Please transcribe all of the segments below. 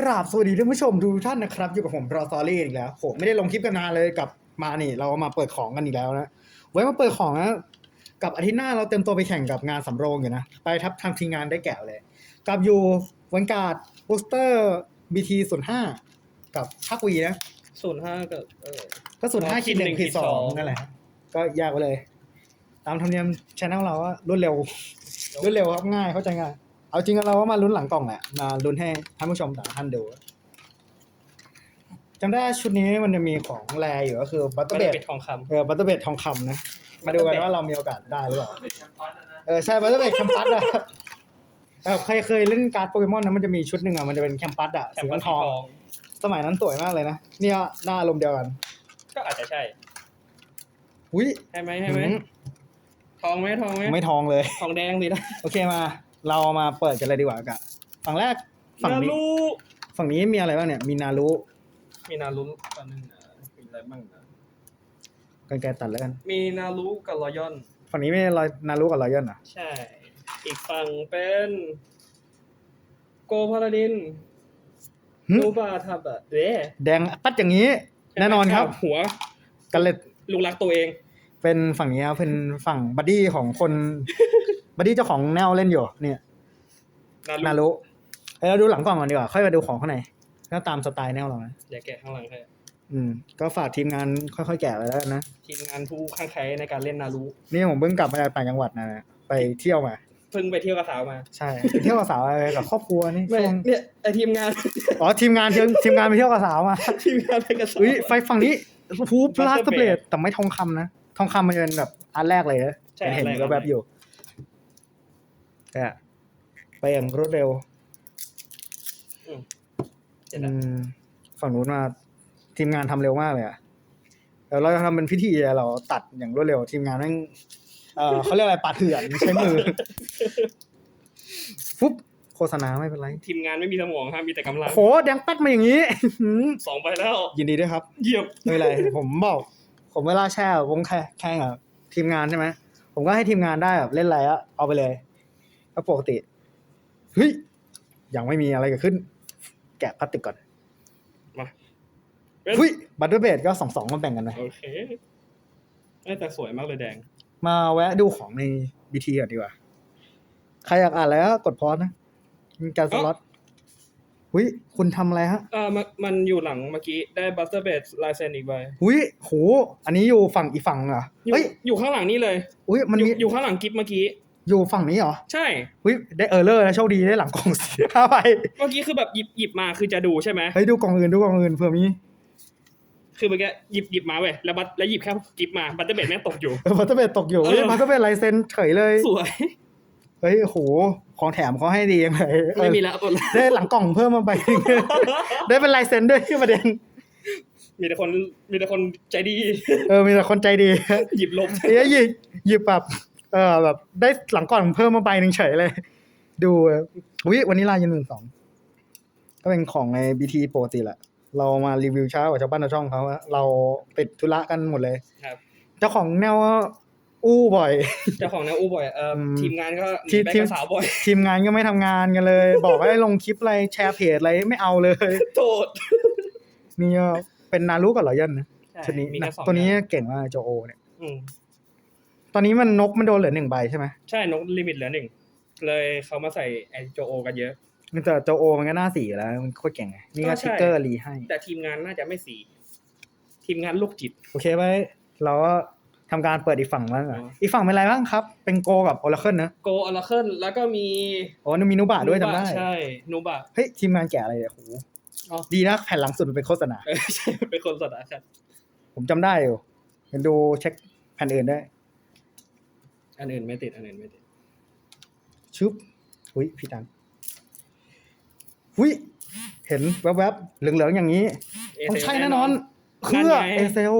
กราบสวัสดีท่านผู้ชมทุกท่านนะครับอยู่กับผมรอซอรี่อีกแล้วผมไม่ได้ลงคลิปกันนานเลยกับมานี่ เรามาเปิดของกันอีกแล้วนะไว้มาเปิดของนะกับอาทิตย์หน้าเราเต็มตัวไปแข่งกับงานสำโรงอยู่นะไปทับทางทีมงานได้แก่เลย กับอยู่วันการ์ดโปสเตอร์บีทีศูนย์ห้ากับชักวีนะศูนย์ห้ากับเออก็ศูนย์ห้าอ๋อคิดหนึ่งขีคิดดสสอองงนั่นแหละครับก็ยากไปเลย ตามธรรมเนียมชแนลเราว่ารวดเร็วรวดเร็วครับง่ายเข้าใจง่าย เอาจริงๆเราว่ามาลุ้นหลังกล่องแหละมาลุ้นให้ท่านผู้ชมแต่ละท่านดูจำได้ชุดนี้มันจะมีของแรอยู่ก็คือบัตเตอไม่ร์เบได้ดเป็นทองคเออบัตเตอร์เบดทองคำนะ มาดูกันว่าเรามีโอกาสได้หรือเปล่าเออใช่บัตเตอร์เบดแคมปัสอะเออใครเคยเล่นการ์ดโปเกมอนนะมันจะมีชุดหนึ่งอะมันจะเป็นแคมปัสอะำแคสีมปัสทองทอง สมัยนั้นสวยมากเลยนะเนี่ยหน้าอารมณ์เดียวกัน ก็อาจจะใช่อุ้ยใช่ไหมใช่ไหมทองไหมทองไหมไม่ทองเลย ทองแดงดีนะโอเคมา เรามาเปิดกันเลยดีกว่ากะฝั่งแรกฝั่งนานี้รูฝั่งนี้มีอะไรบ้างเนี่ย มีนารุมีนารูตอนนึงนะมีอะไรบ้างนะกันไกรตัดแล้วกัน มีนารูกับรอยอน ฝั่งนี้ไม่รอยนารุกับรอยยนอะใช่ อีกฝั่งเป็น โกพาราดินหึนูบาทับอะเด้แดงปัดอย่างนี้ แน่นอนครับหัวกันเลยลูกรักตัวเอง เป็นฝั่งนี้ครับเป็นฝั่งบัดดี้ของคน บัดดี้เจ้าของแนวเล่นอยู่เนี่ยนานารูรุเอ้ยเราดูหลังกล่องก่อนดีกว่าค่อยมาดูของข้างในก็ตามสไตล์แนวเรานะอย่าแกะข้างหลังให้อืม ก็ฝากทีมงานค่อยๆแกะไปแล้วกันนะทีมงานผู้ข้างใครในการเล่นนารูนี่ผมเพิ่งกลับมาจากต่างจังหวัดนะไปเที่ยวมาเพิ่งไปเที่ยวกับสาวมาใช่ไปเที่ยวกับสาวอะไรกับครอบครัวนี่ไม่ช่วงเนี่ยไอทีมงานอ๋อทีมงานทีมทีมงานไปเที่ยวกับสาวมาทีมงานไปกับสาวอุ้ยไฟฝั่งนี้ฮูปลาส Master เบล Blade แต่ไม่ทองคำนะทองคำมันจะเป็นแบบอันแรกเลยนะใช่เห็นอันแรกแบบๆอยู่ แต่ไปอย่างรวดเร็วเห็นอืแล้วมฝั่งนู้นมาทีมงานทำเร็วมากเลยอะเดี๋ยวเราจะทำเป็นพิธีอะเราตัดอย่างรวดเร็ว ทีมงานแม่งเออเขาเรียกอะไรปาดเถื่อนใช้มือฟุ๊บโฆษณาไม่เป็นไร ทีมงานไม่มีสมองครับมีแต่กำลังโหแดงแป๊ดมาอย่างนี้หืมสองไปแล้ว ยินดีด้วยครับ เยี่ยมไม่เป็นไร ผมบอก ผมเวลาแช่วงแค่แข่งกับทีมงานใช่ไหมผมก็ให้ทีมงานได้แบบเล่นอะไรอะเอาไปเลย ก็ปกติเฮ้ยยังไม่มีอะไรเกิดขึ้น แกะพลาสติกก่อนมาเป็นเฮ้ยบัตเตอร์เบดก็สองสองมาแบ่งกันไหมโอเคเอ้ยแต่สวยมากเลยแดง มาแวะดูของในบีทีก่อนดีกว่า ใครอยากอ่านอะไรก็กดพอสนะมีการสล็อตหุ้ยคุณทำอะไรฮะเออมันมันอยู่หลังเมื่อกี้ได้บัสเตอร์เบดลายเซนอีกใบหุ้ยโห อันนี้อยู่ฝั่งอีกฝั่งเหรออยู่เฮ้ยอยู่ข้างหลังนี่เลย อุ้ยมันอยู่มีอยู่ข้างหลังกิฟเมื่อกี้ อยู่ฝั่งนี้เหรอ ใช่หุ้ยได้เออร์เลอร์นะโชคดีได้หลังกล่องเสียห้าใบเมื่อกี้คือแบบหยิบหยิบมาคือจะดูใช่ไหมเฮ้ยดูกล่องอื่นดูกล่องอื่นเผื่อมีคือเมื่อกี้หยิบหยิบมาเว้ยแล้วบัตแล้วหยิบแค่กิฟมาบัตเตอร์เบดแม่งตกอยู่เออบัตเตอร์เบดตกอยู่เฮ้ยเออบัตเตอร์เบดลายเซ็นเฉยเลยสวยเฮ้ยโหของแถมเขาให้ดียังไงเออไม่มีแล้วตัวละได้หลังกล่องเพิ่มมาใบหนึ่งได้เป็นลายเซ็นด้วยที่ประเด็นมีแต่คนมีแต่คนใจดี เออมีแต่คนใจดี หยิบลบเอ้ยหยิบหยิบแบบ เออแบบได้หลังก่อนเพิ่มมาใบหนึ่งเฉยเลย ดูอุ้ยวันนี้ลายยันหมื่นสองก็เป็นของในบีทีปกติแหละ เรามารีวิวช้ากว่าชาวบ้านชาวช่องเขาอะเราติดธุระกันหมดเลยครับ เจ้าของแนวอู้บ่อย เจ้าของแนวอู้บ่อยเอ่ออมทีมงานก็หทีนีมไปทีมกับสาวบ่อย ทีมงานก็ไม่ทำงานกันเลย บอกให้ลงคลิปอะไรแชร์เพจอะไรไม่เอาเลยโทษนี่ก็เป็นนารุกับรอยันนะชุดนี้มีนะแค่สองตัวนี้อย่างเก่งมากโจโอเนี่ยอืม ตอนนี้มันนกมันโดนเหลือหนึ่งใบใช่ไหมใช่นกลิมิตเหลือหนึ่งเลยเขามาใส่ไอโจโอกันเยอะแต่โจโอมันก็หน้าสีอยู่แล้วมันโคตรเก่งไงนี่ก็ก็ใช่ทิกเกอร์รีให้ แต่ทีมงานน่าจะไม่สี ทีมงานลูกจิต โอเคไหมเราก็ทำการเปิดอีกฝั่งบ้างเหรออ๋ออีกฝั่งเป็นอะไรบ้างครับ เป็นโกกับโอ r a เคิลนะโกอลาเคิลแล้วก็มีโอ้มีนุบะด้วยจำได้ ใช่นูบะ เฮ้ย ทีมงานแกะอะไรเนี่ยโหอ๋อ ดีนะแผ่นหลังสุดมันเป็นโฆษณา เออใช่เป็นคนสดาครับผมจำได้อยู่เห็นดูเช็คแผ่นอื่นได้ อันอื่นไม่ติด อันอื่นไม่ติด ชึบหุยพี่ตังหุยเห็นแวบๆ เหลืองๆ อย่างนี้ต้องใช่แน่นอน เครือเอเซล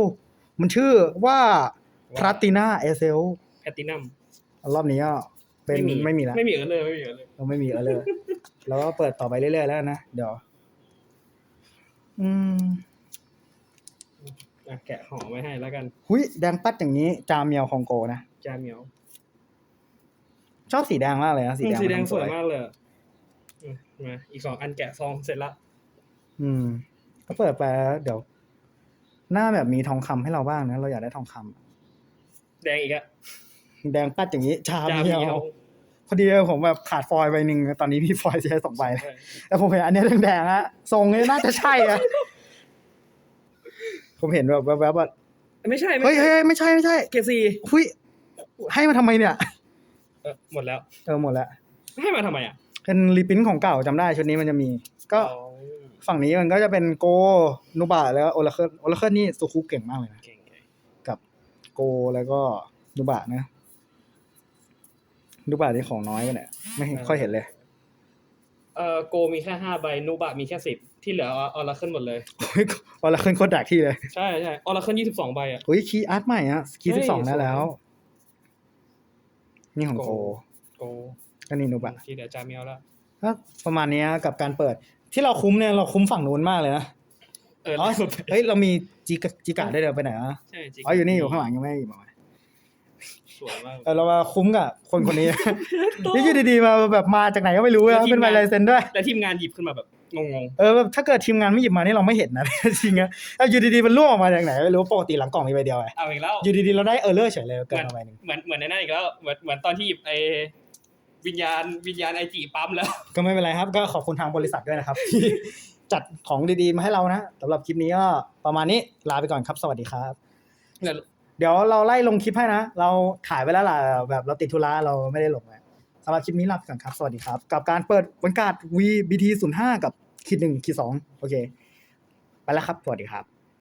มันชื่อว่าพราตินาเอเซล แพตตินัม รอบนี้ก็เป็นไม่มีแล้วไม่มีเออเลยไม่มีเออเลยเราไม่มีเออเลยแล้วก็เปิดต่อไปเรื่อยๆแล้วนะ เดี๋ยว อืมอะแกะห่อไว้ให้แล้วกัน หุยแดงปัดอย่างนี้ จามเมียวคองโกนะ จาเมียว ชอบสีแดงมากเลยนะสีแดงสีแดงมันสวยมากเลยอะอืมมาอีกสองอันแกะซองเสร็จละอืมก็เปิดไปแล้วเดี๋ยว หน้าแบบมีทองคำให้เราบ้างนะ เราอยากได้ทองคำแดงอีกอะแดงปัดอย่างนี้ชาจาเดีมียวเอาพอดีผมแบบขาดฟอยล์ใบหนึ่งตอนนี้พี่ฟอยล์ใช้สองใบแล้วใช่แต่ผมเห็นอันเนี้ยแดงๆอะทรงนี้น่าจะใช่อะผมเห็นแบบแวบๆว่าไม่ใช่เฮ้ไม่ยใช่เฮ้ยไม่ใช่ไม่ใช่เกซีหุยให้มาทำไมเนี่ย เออหมดแล้ว เออหมดแล้วให้มาทำไมอะเป็นรีพินของเก่าจำได้ชุดนี้มันจะมี ก็อ๋อฝั่งนี้มันก็จะเป็นโกนูบะแล้วก็โอลาเคิลโอลาเคิลนี่สุคุเก่งมากเลยนะ เก่งเก่งกับโกแล้วก็นูบะนะนูบะนี่ของน้อยไปเนี่ยไม่ค่อยเห็นเลย เออโกมีแค่ห้าใบนูบะมีแค่สิบที่เหลือออราเคิลหมดเลย โอ้ยโอลาเคิลโคตรดักที่เลยใช่ใช่ออราเคิลยี่สิบสองใบอะเฮ้ยคีย์อาร์ตใหม่อะคีย์เฮ้สิยบสองได้แล้วสวย นี่ของโกโกก็นี่นูบะที่เหลือจาเมียวแล้วก็ประมาณเนี้ยกับการเปิด ที่เราคุ้มเนี่ยเราคุ้มฝั่งนู้นมากเลยนะเอออ๋อเฮ้ยเรามีจิกะจิกะได้วยเดี๋ยวไปไหนอะใช่จริงอ๋ออยู่นี่อยู่ข้างหลังยังไม่ได้หยิบมาสวยมากเออเรามาคุ้มกับคนคนนี้นี่อยู่ดีๆมาแบบมาจากไหนก็ไม่รู้นะเป็นใบลายเซ็นด้วย แล้วทีมงานหยิบขึ้นมาแบบ งงเออแบบถ้าเกิดทีมงานไม่หยิบมานี่เราไม่เห็นนะ จริงๆนะเอออยู่ดีๆมันล่วงออกมาจากไหนไม่รู้ปกติหลังกล่องมีใบเดียวไงๆเอาอีกแล้ว อยู่ดีๆเราได้เออร์เลอร์เฉยเลยเกินมาใบหนึ่งเหมือนเหมือนในนั้นอีกแล้ว เหมือนเหมือนตอนที่หยิบไอวิญญาณวิญญาณไอจีปั๊มแล้ว ก็ไม่เป็นไรครับ ก็ขอบคุณทางบริษัทด้วยนะครับที่จัดของดีๆมาให้เรานะสำหรับคลิปนี้ก็ประมาณนี้ลาไปก่อนครับ สวัสดีครับ เดี๋ยวเราไล่ลงคลิปให้นะ เราถ่ายไปแล้วล่ะแบบเราติดธุระเราไม่ได้ลงไง สำหรับคลิปนี้ลาไปก่อนครับ สวัสดีครับ กับการเปิดวันการ์ด VBT 05กับขีดหนึ่งขีดสองโอเค ไปแล้วครับ สวัสดีครับ